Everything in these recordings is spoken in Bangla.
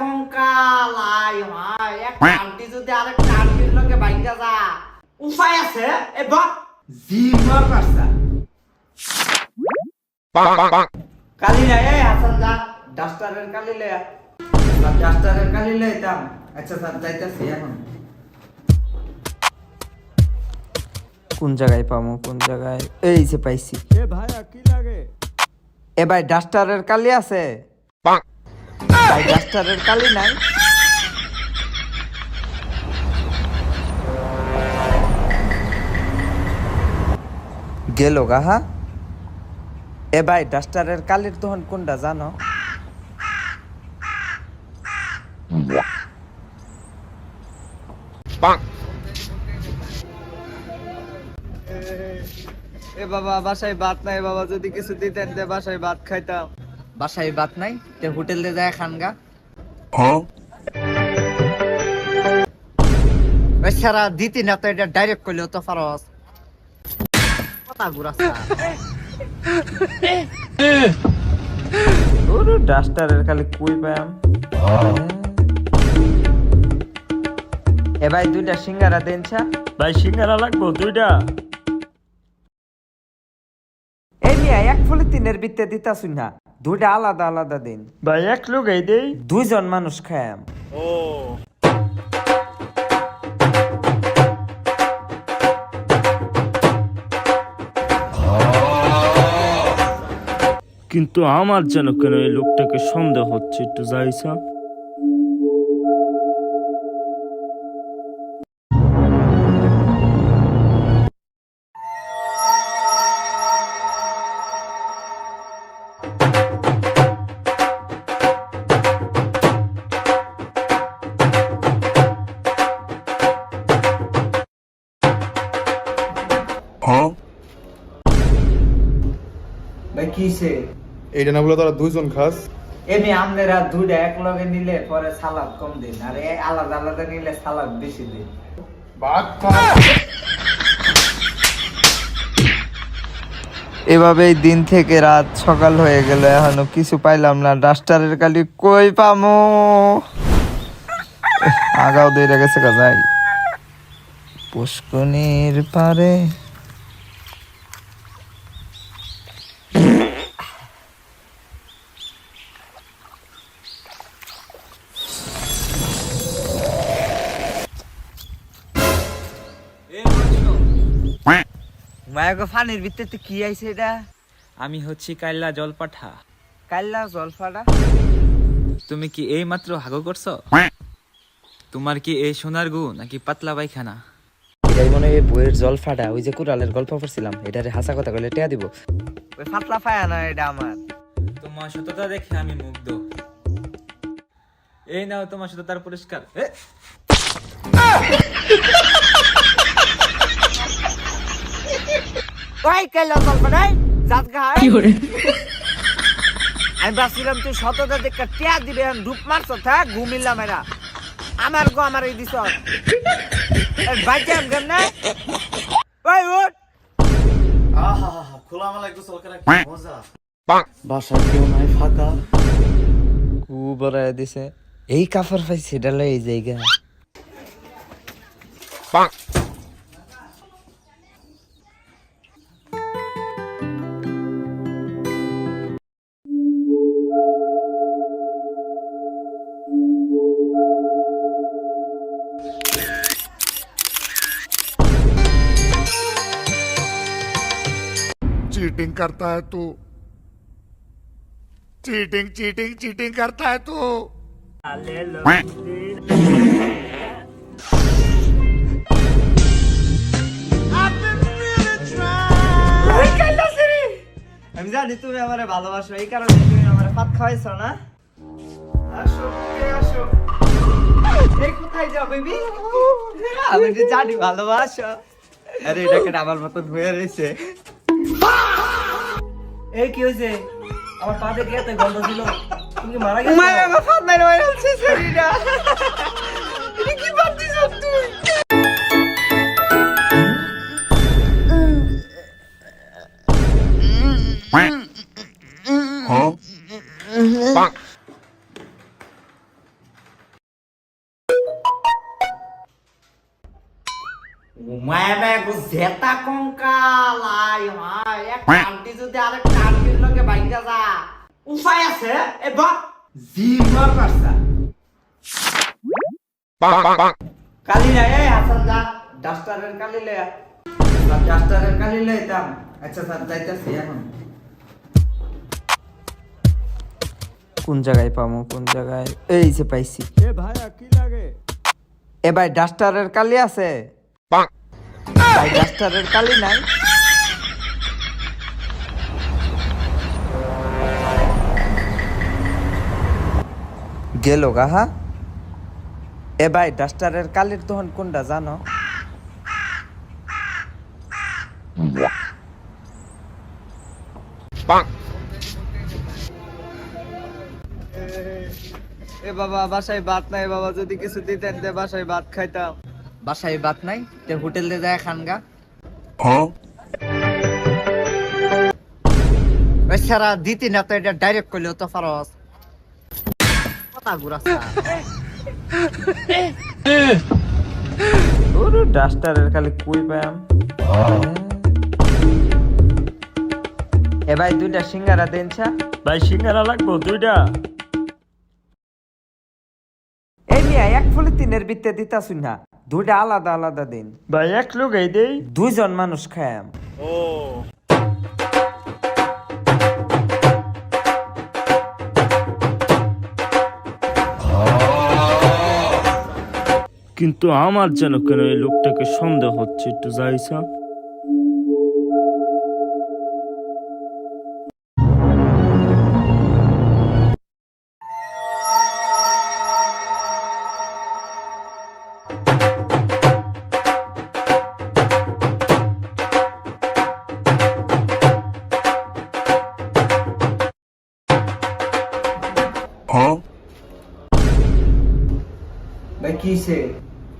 ঘুমায় না গো জেতা কঙ্কাল আই হাই এক কান্টি যদি আরেক কান্টির লগে বাইকা যা। উপায় আছে এ জিমা পারছা কালি না এই হাসান যা ডাস্টারের কালি লে। ডাস্টারের কালি লে দাম আচ্ছা স্যার যাইতাছি এখন। কোন জায়গায় পামু কোন জায়গায়? এই যে পাইছি। এ ভাইয়া কি লাগে? এ ভাই ডাস্টারের কালি আছে। ডাস্টারের কালি নাই। গেল গাহা এ ভাই ডাস্টারের কালির তখন কোনটা জানো? এ বাবা বাসায় ভাত নাই বাবা যদি কিছু দিতেন দে বাসায় ভাত খাইতাম। বাসায় বাত নাই তে হোটেল দে যায় খানগা। বেচারা দিতি না তো এটা ডাইরেক্ট কইলেও তো পারস কথা ঘুরাস ওরে ডাস্টারের খালি কুই পাম এ ভাই দুইটা সিঙ্গারা দেন ভাই সিঙ্গারা লাগবো দুইটা। এই মিয়া এক ফুলে তিনের বিত্তে দিতাছুন না। দুইটা আলাদা আলাদা দিন। ভাই এক লোক এই দেই। দুইজন মানুষ খায়াম। ও। কিন্তু আমার যেন কেন এই লোকটাকে সন্দেহ হচ্ছে একটু যাইছা ভাই কিসে এইটা না বলে তোরা দুইজন খাস। এমনি আপনারা দুইটা এক লগে নিলে পরে সালাদ কম দিন আর এই আলাদা আলাদা নিলে সালাদ বেশি দিন। ভাত এভাবেই দিন থেকে রাত সকাল হয়ে গেল এখনও কিছু পাইলাম না। ডাস্টারের কালি কই পামো? আগাও দইরা গেছে কা যাই। পুষ্কনির পারে মায়াগো ফানির ভিতরে কি আইছে এটা? আমি হচ্ছি কাইল্লা জলপাঠা। কাল্লা জলফাটা তুমি কি এই মাত্র হাগো করছ? তোমার কি এই সোনার গু নাকি পাতলা পায়খানা? এটাই মনে হয় বইয়ের জলফাটা ওই যে কুড়ালের গল্প পড়ছিলাম এটারে হাসা কথা কইলে টেয়া দিব। ওই ফাতলা ফায়া না এটা আমার। তোমার সততা দেখে আমি মুগ্ধ। এই নাও তোমার সততার পুরস্কার। ওই কাল্লা জলফাটাই জাত গায় আমি ভাবছিলাম তুই সততা দেখে টেয়া দিবে আমি ডুব মারছ থাক ঘুমিলাম এরা আমার গো আমার এই দিছ। বাইকে আম কেমন? ওই উঠ। বাসার কেউ নাই ফাঁকা। কু বড়াই দিছে। এই কাপড় পাইছে এটা লই এই জায়গা। चीटिंग करता है तू चीटिंग चीटिंग चीटिंग करता है तू আমি জানি তুমি আমারে ভালোবাসো এই কারণে তুমি আমারে ভাত খাওয়াইছো না আসো এ আসো এই কোথায় যাও বেবি আমি যে জানি ভালোবাসো আরে এটাকে আমার মতন হয়ে রয়েছে এই কি হয়েছে? আমার পা দেখে এত গন্ধ ছিল। তুমি মারা গেছো? মারা আমার ফাত নাই রয়ে আছে শরীরটা। জেতা কঙ্কাল আই এক যদি আরেক কান্টির লগে বাইঙ্গা যা। উপায় আছে এ বা পারছা কালি না এই হাসান যা ডাস্টারের কালি লে। ডাস্টারের কালি লে আচ্ছা স্যার যাইতাছি এখন। কোন জায়গায় পামু কোন জায়গায়? এই যে পাইছি। এ ভাইয়া কি লাগে? এ ভাই ডাস্টারের কালি আছে। ডাস্টারের কালি নাই। গেল গা হা? এ ভাই ডাস্টারের কালির তখন কোনটা জানো? এ বাবা বাসায় ভাত নাই বাবা যদি কিছু দিতেন তে বাসায় ভাত খাইতাম। বাসায় বাত নাই তে হোটেল দে যায় খানগা। সারা দিতি না তো এটা ডাইরেক্ট কইলেও তো ফারস। কথা ঘুরাছা ওরে ডাস্টারের খালি কই পাম এ ভাই দুইটা সিঙ্গারা দেনছা? ভাই সিঙ্গারা লাগবো দুইটা। মিয়া এক ফুলে তিনের বিতে দিতাছুন না। দুইটা আলাদা আলাদা দিন। ভাই এক লোক এই দেই। দুইজন মানুষ খায়াম। কিন্তু আমার যেন কেন এই লোকটাকে সন্দেহ হচ্ছে একটু যাইছা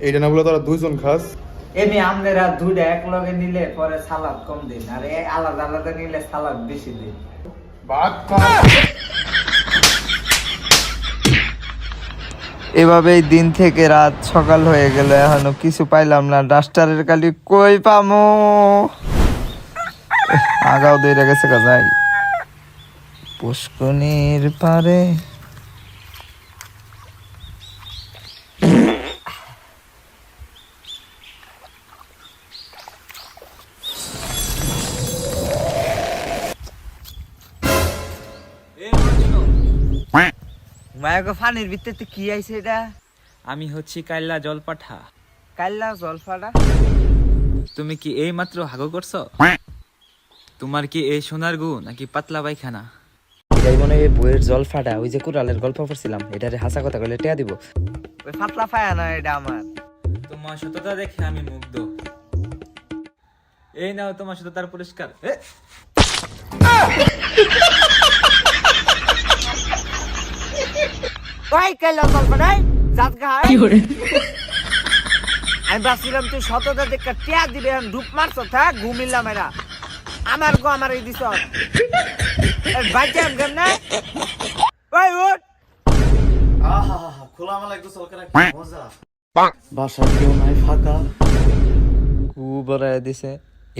এইটা না বলে তোরা দুইজন খাস। এমনি আমনেরা দুইটা এক লগে নিলে পরে সালাদ কম দিন আর আলাদা আলাদা নিলে সালাদ বেশি দিন। ভাত এভাবেই দিন থেকে রাত সকাল হয়ে গেল এখনও কিছু পাইলাম না। ডাস্টারের কালি কই পামো? আগাও দইরা গেছে কা যাই। পুষ্কনির পারে মায়াগো ফানির ভিতরে কি আইছে এটা? আমি হচ্ছি কাইল্লা জলপাঠা। কাইল্লা জলফাটা তুমি কি এই মাত্র হাগো করছ? তোমার কি এই সোনার গু নাকি পাতলা পায়খানা? এটাই মনে হয় বইয়ের জলফাটা ওই যে কুড়ালের গল্প পড়ছিলাম এটারে হাসা কথা কইলে টিয়া দিব। ওই ফাতলা ফায়া না এটা আমার। তোমার সততা দেখে আমি মুগ্ধ। এই নাও তোমার সততার পুরস্কার। ওই কাইল্লা জলফাটাই জাত গায় আমি ভাবছিলাম তুই শতটা দেখে টিয়া দিবে ডুব মারছ থাক ঘুমিলাম এরা আমার গো আমার এই দিছ। বাচ্চা গেম না ওই উঠ। বাসায় কেউ নাই ফাঁকা। কু বড়ায় দিছে।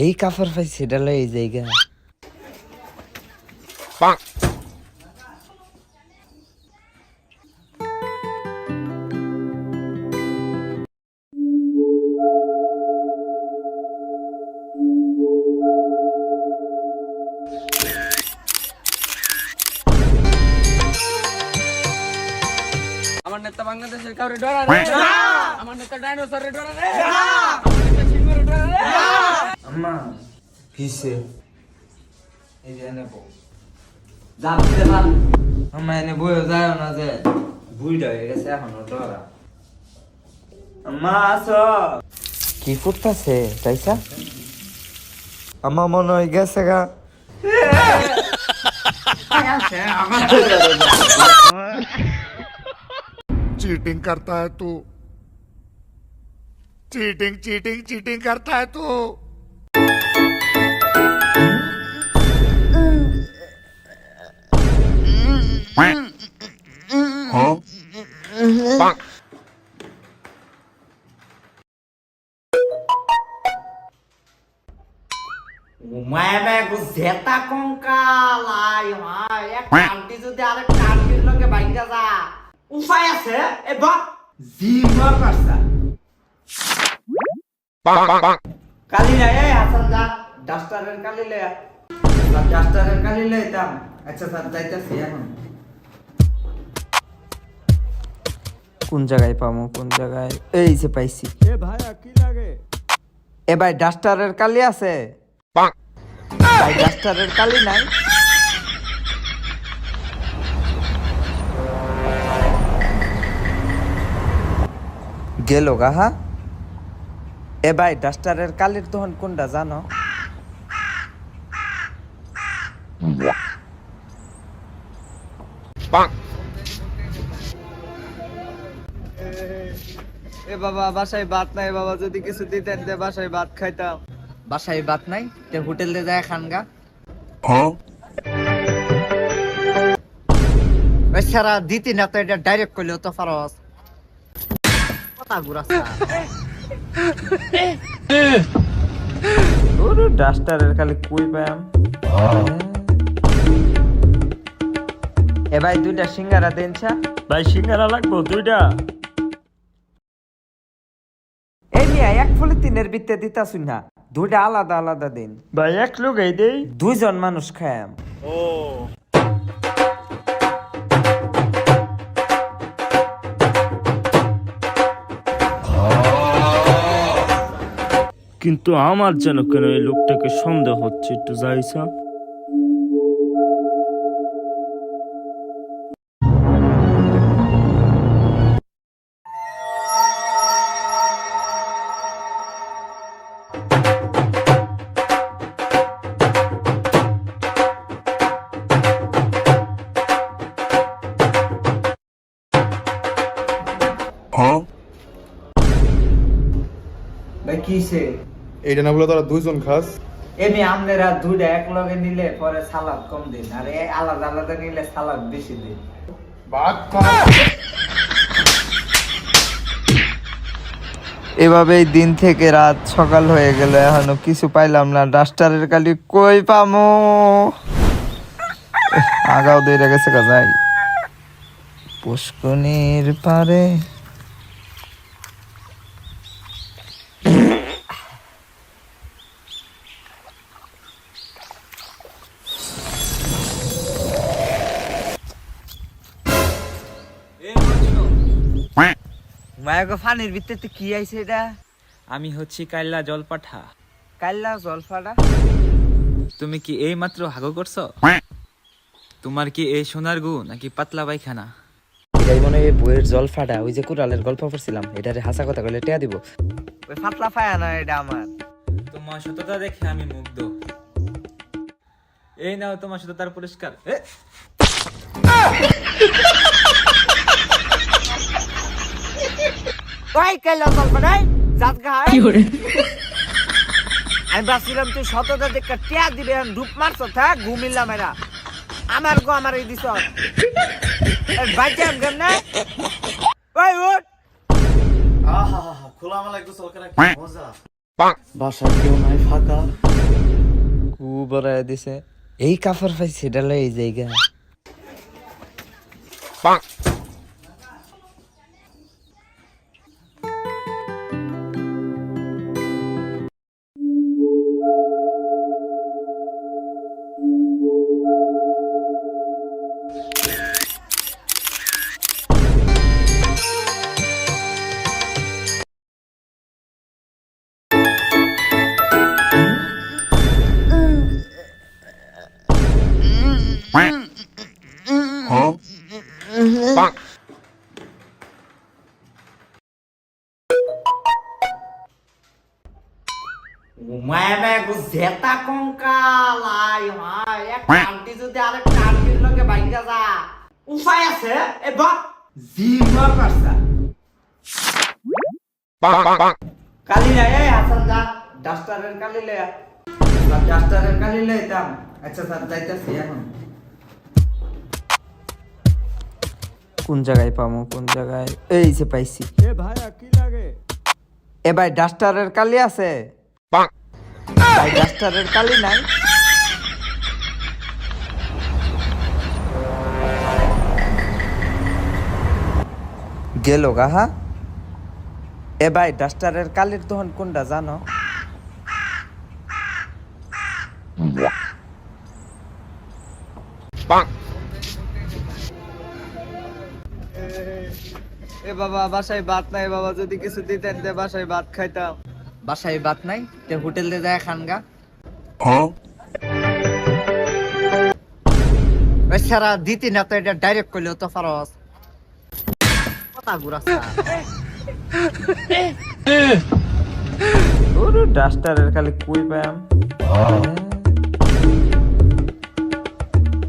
এই কাপড় পাইছি এটা লই এই জায়গা। আমার নেতা বাংলাদেশের কাউরে ডরা রে। আমার নেতা ডাইনোসরের ডরা রে। আমার নেতা সিংহের ডরা রে। আম্মা কিসে এই যে এনে বউ। যাচ্ছে না। আম্মা এনে বইও যায় না যে। বুইটা হয়ে গেছে এখনও ডরা। আম্মা আসো। কি করতেছে তাইসা? আমার মনে হয় গেছে গা। चीटिंग करता है तू चीटिंग चीटिंग चीटिंग करता है तू मैं ঘুষেতা কঙ্কাল আয় মা এক কান্টি যদি আরেক কান্টির লোকে ভাঙ্গা যা উপায় আছে জিমা কালি হাসান ডাস্টারের কালি লে। ডাস্টারের কালি লে দাম আচ্ছা স্যার যাইতেছি এখন। কোন জায়গায় পামু কোন জায়গায়? এই যে পাইছি। এ ভাইয়া কি লাগে? এ ভাই ডাস্টারের কালি আছে। ভাই ডাস্টারের কালি নাই। গেল গাহা এ ভাই ডাস্টারের কালির তখন কোনটা জানো? এ বাবা বাসায় ভাত নাই বাবা যদি কিছু দিতেন দে বাসায় ভাত খাইতাম। বাসায় বাত নাই? তে হোটেলে যায় খানগা বেচারা দিতি না তো এটা ডাইরেক্ট কইলেও তো ঘুরাস ওরে ডাস্টারের কালি কই পাম এ ভাই দুইটা সিঙ্গারা দেন ছা ভাই সিঙ্গারা লাগবো দুইটা। এই মিয়া এক ফুলে তিনের বিত্তে দিতাছুন না। দুইটা আলাদা আলাদা দিন। ভাই এক লোকই দেই। দুইজন মানুষ খায়াম। ও। কিন্তু আমার যেন কেন এই লোকটাকে সন্দেহ হচ্ছে একটু যাইছা ভাই কিসে? এইটা না বলে তোরা দুইজন খাস। এমনি আমনেরা দুইটা এক লগে নিলে পরে সালাদ কম দিন আর এই আলাদা আলাদা নিলে সালাদ বেশি দিন। বাদ এভাবেই দিন থেকে রাত সকাল হয়ে গেল এখনও কিছু পাইলাম না। ডাস্টারের কালি কই পামো? আগাও দইরা গেছে কা যাই। পুষ্কনির পারে মায়াগো ফানির ভিতরে কি আইছে এটা? আমি হচ্ছি কাইল্লা জলপাঠা। কাল্লা জলফাটা তুমি কি এই মাত্র হাগো করছ? তোমার কি এই সোনার গু নাকি পাতলা পায়খানা? এটাই মনে হয় বইয়ের জল ফাটা ওই যে কুড়ালের গল্প পড়ছিলাম এটারে হাসা কথা কইলে টেয়া দিব। ওই ফাতলা ফায়া না এটা আমার। তোমার সততা দেখে আমি মুগ্ধ। এই নাও তোমার সততার পুরস্কার। ওই কাইলা নাই জাত গায় আমি ভাবছিলাম তুই সততা দেখে টিয়া দিবে ডুব মারছ থাক ঘুমিলাম এরা আমার গো আমার এই দিছ। বাইকে আম কেমন? ওই উঠ। কু বড়াই দিছে। এই কাপড় পাইছে এটা লই এই জায়গা। কঙ্কাল এক যদি আরেক বাইঙ্গা যা। উপায় আছে জিমা কালি না এই হাসান যা ডাস্টারের কালি ডাস্টারের কালি আচ্ছা স্যার যাইতেছি এখন। কোন জায়গায় পামু কোন জায়গায়? এই যে পাইছি। এ ভাইয়া কি লাগে? এ ভাই ডাস্টারের কালি আছে। তাই ডাস্টারের তালি নাই। গেল গাহা এ ভাই ডাস্টারের কালির তখন কোনটা জানো? এ বাবা বাসায় ভাত নাই বাবা যদি কিছু দিতেন বাসায় ভাত খাইতাম। বাসায় বাত নাই তে হোটেল দিয়ে যায় খানগা। সারা দিতি না তো এটা ডাইরেক্ট করলেও তো পারস কথা ঘুরাস ওরে ডাস্টারের খালি কুই পাম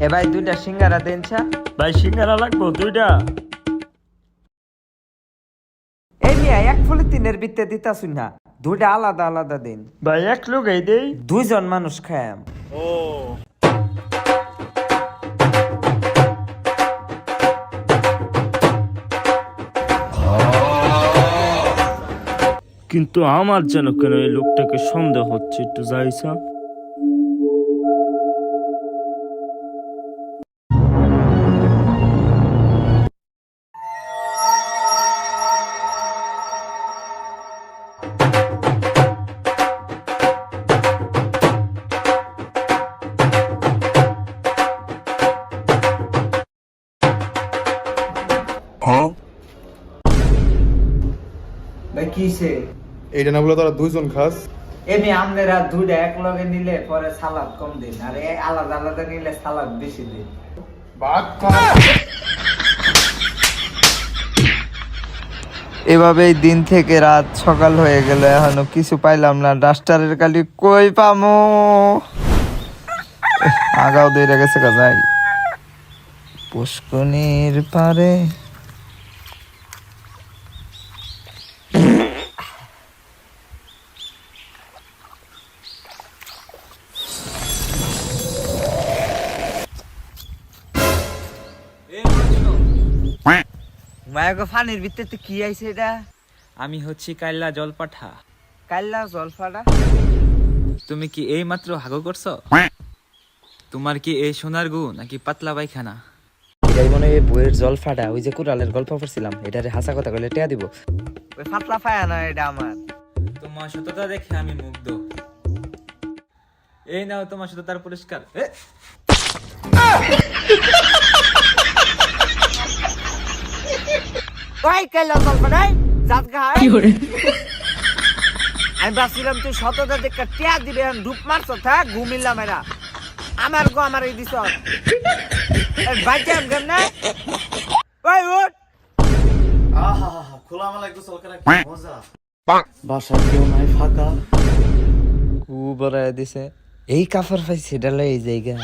এ ভাই দুইটা সিঙ্গারা দেন ছা ভাই সিঙ্গারা লাগবো দুইটা। এই এক ফুলে তিনের বিত্তে দিতাছুন না। দুইটা আলাদা আলাদা দিন। ভাই এক লোক এই দেই। দুইজন মানুষ খায়াম। কিন্তু আমার যেন কেন এই লোকটাকে সন্দেহ হচ্ছে একটু যাইছা এইটা না বলে তোরা দুইজন খাস। এমনি আমনেরা দুইটা এক লগে নিলে পরে সালাদ কম দিন আর এ আলাদা আলাদা নিলে সালাদ বেশি দিন। ভাত কম এভাবেই দিন থেকে রাত সকাল হয়ে গেল এখনও কিছু পাইলাম না। ডাস্টারের কালি কই পামো? আগাও দইরা গেছে কা যাই। পুষ্কনির পারে মায়াগো ফানির ভিতরে কি আইছে এটা? আমি হচ্ছি কাইল্লা জলপাঠা। কাইল্লা জলফাটা তুমি কি এই মাত্র হাগো করছ? তোমার কি এই সোনার গু নাকি পাতলা পায়খানা? এটাই মনে হয় বইয়ের জল ফাটা ওই যে কুড়ালের গল্প পড়ছিলাম এটারে হাসা কথা কইলে টেয়া দিব। ওই ফাতলা ফায়া না এটা আমার। তোমার সততা দেখে আমি মুগ্ধ। এই নাও তোমার সততার পুরস্কার। ওই কাইল্লা জলফাটাই জাত গায় আমি ভাবছিলাম তুই সততা দেখে টিয়া দিবে ডুব মারছ থাক ঘুমিলাম এরা আমার গো আমার এই দিছ। বাচ্চা গেম না ওই উঠ। বাসায় কেউ নাই ফাঁকা। কু বড়ায় দিছে। এই কাপড় পাইছে এটা লই এই জায়গা।